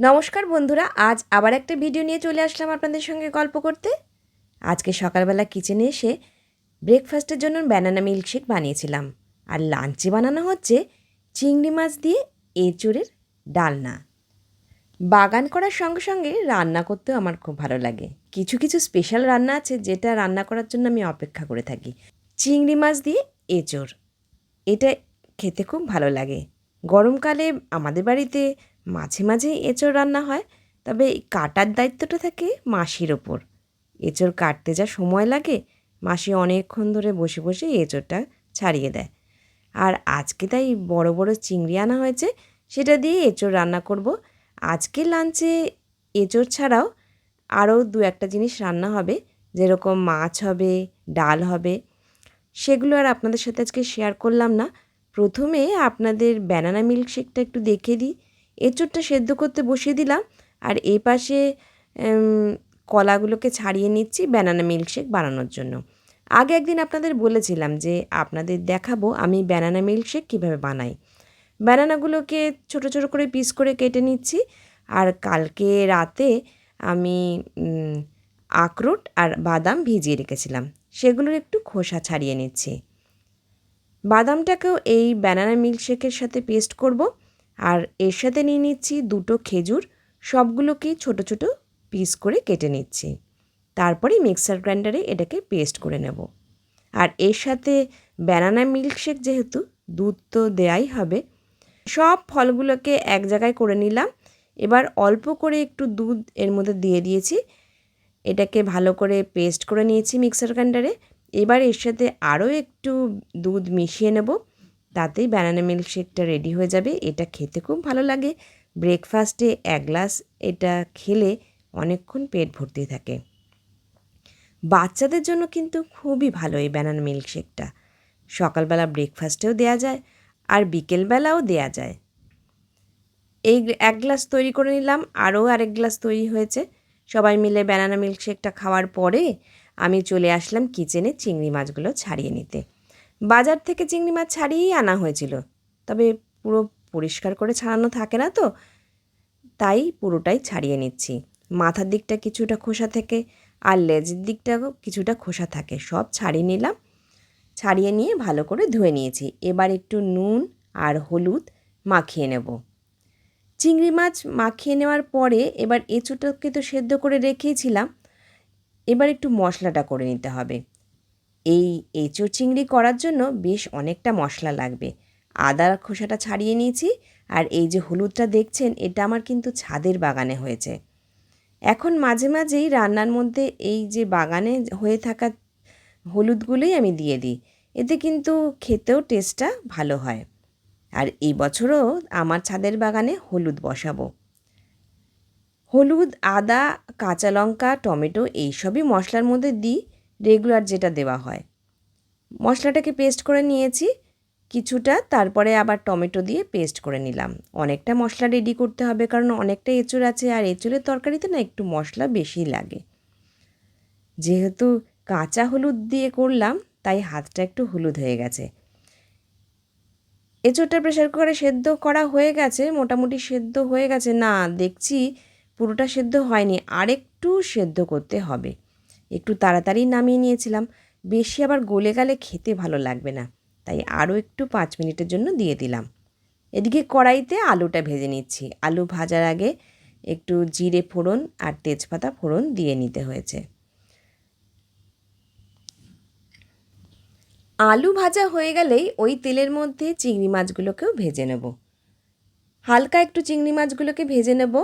নমস্কার বন্ধুরা, আজ আবার একটা ভিডিও নিয়ে চলে আসলাম আপনাদের সঙ্গে গল্প করতে। আজকে সকালবেলা কিচেনে এসে ব্রেকফাস্টের জন্য ব্যানানা মিল্কশেক বানিয়েছিলাম। আর লাঞ্চে বানানো হচ্ছে চিংড়ি মাছ দিয়ে এঁচুড়ের ডালনা। বাগান করার সঙ্গে সঙ্গে রান্না করতেও আমার খুব ভালো লাগে। কিছু কিছু স্পেশাল রান্না আছে যেটা রান্না করার জন্য আমি অপেক্ষা করে থাকি। চিংড়ি মাছ দিয়ে এঁচোড়। এটা খেতে খুব ভালো লাগে। গরমকালে আমাদের বাড়িতে মাঝে মাঝে এঁচোড় রান্না হয়, তবে কাটার দায়িত্বটা থাকে মাসির ওপর। এঁচোড় কাটতে যা সময় লাগে, মাসি অনেকক্ষণ ধরে বসে বসে এঁচোড়টা ছাড়িয়ে দেয়। আর আজকে তাই বড় বড় চিংড়ি আনা হয়েছে, সেটা দিয়ে এঁচোড় রান্না করব। আজকে লাঞ্চে এঁচোড় ছাড়াও আরও দু একটা জিনিস রান্না হবে, যেরকম মাছ হবে, ডাল হবে, সেগুলো আর আপনাদের সাথে আজকে শেয়ার করলাম না। প্রথমে আপনাদের ব্যানানা মিল্কশেকটা একটু দেখে দিই। এঁচোড়টা সেদ্ধ করতে বসিয়ে দিলাম আর এই পাশে কলাগুলোকে ছাড়িয়ে নিচ্ছি ব্যানানা মিল্কশেক বানানোর জন্য। আগে একদিন আপনাদের বলেছিলাম যে আপনাদের দেখাবো আমি ব্যানানা মিল্কশেক কীভাবে বানাই। ব্যানানাগুলোকে ছোট ছোট করে পিস করে কেটে নিচ্ছি আর কালকে রাতে আমি আখরোট আর বাদাম ভিজিয়ে রেখেছিলাম। সেগুলোর একটু খোসা ছাড়িয়ে নিচ্ছি। বাদামটাকেও এই ব্যানানা মিল্কশেকের সাথে পেস্ট করব। আর এর সাথে নিয়ে নিচ্ছি দুটো খেজুর, সবগুলোকেই ছোট ছোট পিস করে কেটে নিচ্ছি। তারপরে মিক্সার গ্রাইন্ডারে এটাকে পেস্ট করে নেব। আর এর সাথে ব্যানানা মিল্কশেক যেহেতু দুধ তো দেয়াই হবে, সব ফলগুলোকে এক জায়গায় করে নিলাম। এবার অল্প করে একটু দুধ এর মধ্যে দিয়ে দিয়েছি। এটাকে ভালো করে পেস্ট করে নিয়েছি মিক্সার গ্রাইন্ডারে এবার এর সাথে আরও একটু দুধ মিশিয়ে নেব। তাতেই ব্যানানা মিল্কশেকটা রেডি হয়ে যাবে। এটা খেতে খুব ভালো লাগে। ব্রেকফাস্টে এক গ্লাস এটা খেলে অনেকক্ষণ পেট ভর্তি থাকে। বাচ্চাদের জন্য কিন্তু খুবই ভালো এই ব্যানানা মিল্কশেকটা সকালবেলা ব্রেকফাস্টেও দেওয়া যায় আর বিকেলবেলাও দেওয়া যায়। এই এক গ্লাস তৈরি করে নিলাম, আরও আরেক গ্লাস তৈরি হয়েছে। সবাই মিলে ব্যানানা মিল্কশেকটা খাওয়ার পরে আমি চলে আসলাম কিচেনে চিংড়ি মাছগুলো ছাড়িয়ে নিতে। বাজার থেকে চিংড়ি মাছ ছাড়িয়েই আনা হয়েছিল। তবে পুরো পরিষ্কার করে ছাড়ানো থাকে না তো। তাই পুরোটাই ছাড়িয়ে নিচ্ছি। মাথার দিকটা কিছুটা খোসা থেকে আর লেজের দিকটাও কিছুটা খোসা থাকে। সব ছাড়িয়ে নিলাম। ছাড়িয়ে নিয়ে ভালো করে ধুয়ে নিয়েছি। এবার একটু নুন আর হলুদ মাখিয়ে নেব। চিংড়ি মাছ মাখিয়ে নেওয়ার পরে এবার এঁচোটাকে তো সেদ্ধ করে রেখেছিলাম। এবার একটু মশলাটা করে নিতে হবে। এই এঁচোড় চিংড়ি করার জন্য বেশ অনেকটা মশলা লাগবে। আদার খোসাটা ছাড়িয়ে নিয়েছি আর এই যে হলুদটা দেখছেন, এটা আমার কিন্তু ছাদের বাগানে হয়েছে। এখন মাঝে মাঝেই রান্নার মধ্যে এই যে বাগানে হয়ে থাকা হলুদগুলোই আমি দিয়ে দিই। এতে কিন্তু খেতেও টেস্টটা ভালো হয়। আর এই বছরও আমার ছাদের বাগানে হলুদ বসাবো। হলুদ, আদা, কাঁচা লঙ্কা, টমেটো এইসবই মশলার মধ্যে দিই। রেগুলার যেটা দেওয়া হয়। মশলাটাকে পেস্ট করে নিয়েছি, কিছুটা তারপরে আবার টমেটো দিয়ে পেস্ট করে নিলাম। অনেকটা মশলা রেডি করতে হবে, কারণ অনেকটা এঁচুড় আছে আর এঁচুড়ের তরকারিতে না একটু মশলা বেশি লাগে। যেহেতু কাঁচা হলুদ দিয়ে করলাম, তাই হাতটা একটু হলুদ হয়ে গেছে। এঁচোড়টা প্রেশার কুকারে সেদ্ধ করা হয়ে গেছে, মোটামুটি সেদ্ধ হয়ে গেছে। না, দেখছি পুরোটা সেদ্ধ হয়নি, আরেকটু সেদ্ধ করতে হবে। একটু তাড়াতাড়ি নামিয়ে নিয়েছিলাম। বেশি আবার গলে গেলে খেতে ভালো লাগবে না। তাই আরও একটু পাঁচ মিনিটের জন্য দিয়ে দিলাম। এদিকে কড়াইতে আলুটা ভেজে নিচ্ছি। আলু ভাজার আগে একটু জিরে ফোড়ন আর তেজপাতা ফোড়ন দিয়ে নিতে হয়েছে। আলু ভাজা হয়ে গেলেই ওই তেলের মধ্যে চিংড়ি মাছগুলোকেও ভেজে নেব। হালকা একটু চিংড়ি মাছগুলোকে ভেজে নেব।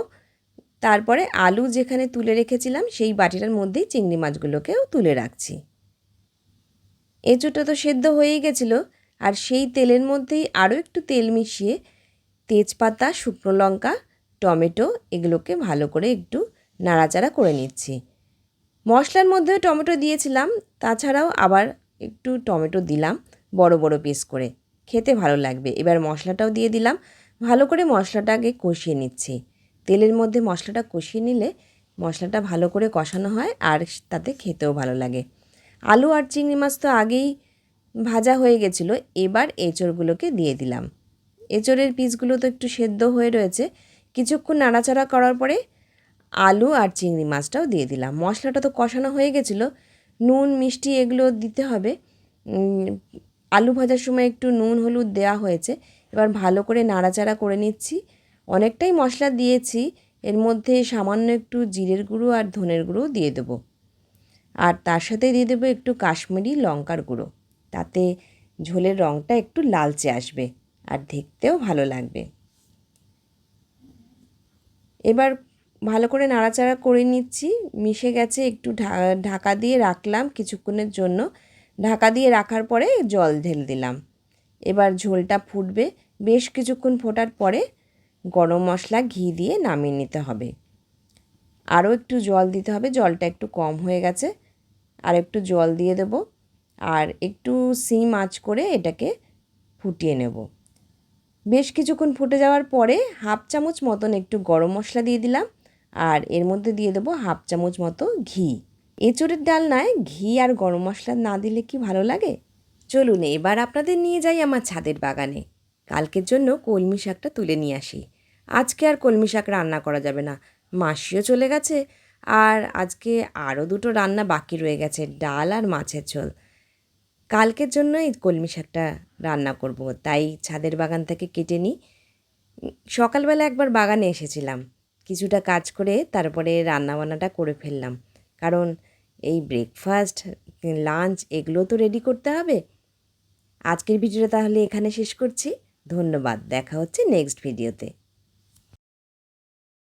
তারপরে আলু যেখানে তুলে রেখেছিলাম, সেই বাটিটার মধ্যেই চিংড়ি মাছগুলোকেও তুলে রাখছি। এঁচোটা তো সেদ্ধ হয়েই গেছিল, আর সেই তেলের মধ্যেই আরও একটু তেল মিশিয়ে তেজপাতা, শুকনো লঙ্কা, টমেটো এগুলোকে ভালো করে একটু নাড়াচাড়া করে নিচ্ছি। মশলার মধ্যেও টমেটো দিয়েছিলাম, তাছাড়াও আবার একটু টমেটো দিলাম, বড় বড় পিস করে। খেতে ভালো লাগবে। এবার মশলাটাও দিয়ে দিলাম, ভালো করে মশলাটাকে কষিয়ে নিচ্ছি। তেলের মধ্যে মশলাটা কষিয়ে নিলে মশলাটা ভালো করে কষানো হয় আর তাতে খেতেও ভালো লাগে। আলু আর চিংড়ি মাছ তো আগেই ভাজা হয়ে গেছিল, এবার এঁচড়গুলোকে দিয়ে দিলাম। এঁচড়ের পিসগুলো তো একটু সেদ্ধ হয়ে রয়েছে, কিছুক্ষণ নাড়াচাড়া করার পরে আলু আর চিংড়ি মাছটাও দিয়ে দিলাম। মশলাটা তো কষানো হয়ে গেছিল, নুন, মিষ্টি এগুলো দিতে হবে। আলু ভাজার সময় একটু নুন, হলুদ দেওয়া হয়েছে, এবার ভালো করে নাড়াচাড়া করে নিচ্ছি। অনেকটাই মশলা দিয়েছি, এর মধ্যে সামান্য একটু জিরের গুঁড়ো আর ধনের গুঁড়ো দিয়ে দেবো। আর তার সাথে দিয়ে দেবো একটু কাশ্মীরি লঙ্কার গুঁড়ো, তাতে ঝোলের রঙটা একটু লালচে আসবে আর দেখতেও ভালো লাগবে। এবার ভালো করে নাড়াচাড়া করে নিচ্ছি, মিশে গেছে একটু ঢাকা দিয়ে রাখলাম কিছুক্ষণের জন্য। ঢাকা দিয়ে রাখার পরে জল ঢেলে দিলাম। এবার ঝোলটা ফুটবে, বেশ কিছুক্ষণ ফোটার পরে গরম মশলা, ঘি দিয়ে নামিয়ে নিতে হবে। আরও একটু জল দিতে হবে, জলটা একটু কম হয়ে গেছে। আর একটু জল দিয়ে দেব আর একটু সিম আঁচ করে এটাকে ফুটিয়ে নেব। বেশ কিছুক্ষণ ফুটে যাওয়ার পরে হাফ চামচ মতন একটু গরম মশলা দিয়ে দিলাম আর এর মধ্যে দিয়ে দেবো হাফ চামচ মতো ঘি। এঁচড়ের ডালনায় ঘি আর গরম মশলা না দিলে কি ভালো লাগে? চলুন এবার আপনাদের নিয়ে যাই আমার ছাদের বাগানে। কালকের জন্য কলমি শাকটা তুলে নিয়ে আসি। আজকে আর কলমি শাক রান্না করা যাবে না। মাসিও চলে গেছে আর আজকে আরও দুটো রান্না বাকি রয়ে গেছে, ডাল আর মাছের ঝোল। কালকের জন্য এই কলমি শাকটা রান্না করব, তাই ছাদের বাগান থেকে কেটে নিই। সকালবেলা একবার বাগানে এসেছিলাম, কিছুটা কাজ করে তারপরে রান্নাবান্নাটা করে ফেললাম। কারণ এই ব্রেকফাস্ট লাঞ্চ এগুলো তো রেডি করতে হবে। আজকের ভিডিওটা তাহলে এখানে শেষ করছি, ধন্যবাদ, দেখা হচ্ছে নেক্সট ভিডিওতে